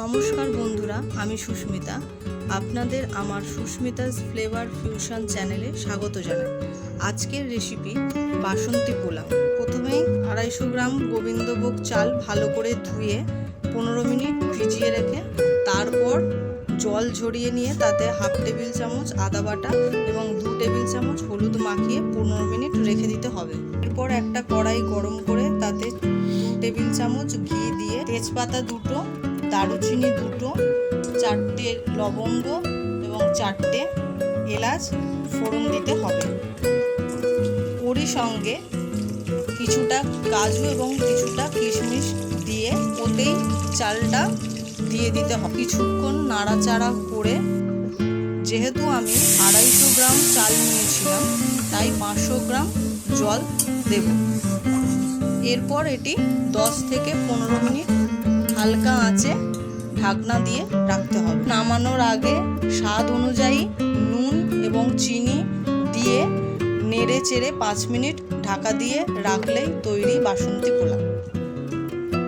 নমস্কার বন্ধুরা, আমি সুস্মিতা। আপনাদের আমার সুস্মিতাস ফ্লেভার ফিউশন চ্যানেলে স্বাগত জানাই। আজকের রেসিপি বাসন্তী পোলাও। প্রথমেই আড়াইশো গ্রাম গোবিন্দভোগ চাল ভালো করে ধুয়ে পনেরো মিনিট ভিজিয়ে রেখে তারপর জল ঝরিয়ে নিয়ে তাতে হাফ টেবিল চামচ আদা বাটা এবং দু টেবিল চামচ হলুদ মাখিয়ে পনেরো মিনিট রেখে দিতে হবে। এরপর একটা কড়াই গরম করে তাতে দু টেবিল চামচ ঘি দিয়ে তেজপাতা দুটো দারুচিনি দুটো, চারটে লবঙ্গ এবং চারটে এলাচ ফোড়ন দিতে হবে। ওরই সঙ্গে কিছুটা কাজু এবং কিছুটা কিশমিশ দিয়ে ওতেই চালটা দিয়ে দিতে হবে। কিছুক্ষণ নাড়াচাড়া করে, যেহেতু আমি আড়াইশো গ্রাম চাল নিয়েছিলাম, তাই পাঁচশো গ্রাম জল দেব। এরপর এটি দশ থেকে পনেরো মিনিট হালকা আঁচে ঢাকনা দিয়ে রাখতে হবে। নামানোর আগে স্বাদ অনুযায়ী নুন এবং চিনি দিয়ে নেড়ে চেড়ে পাঁচ মিনিট ঢাকা দিয়ে রাখলেই তৈরি বাসন্তী পোলাও।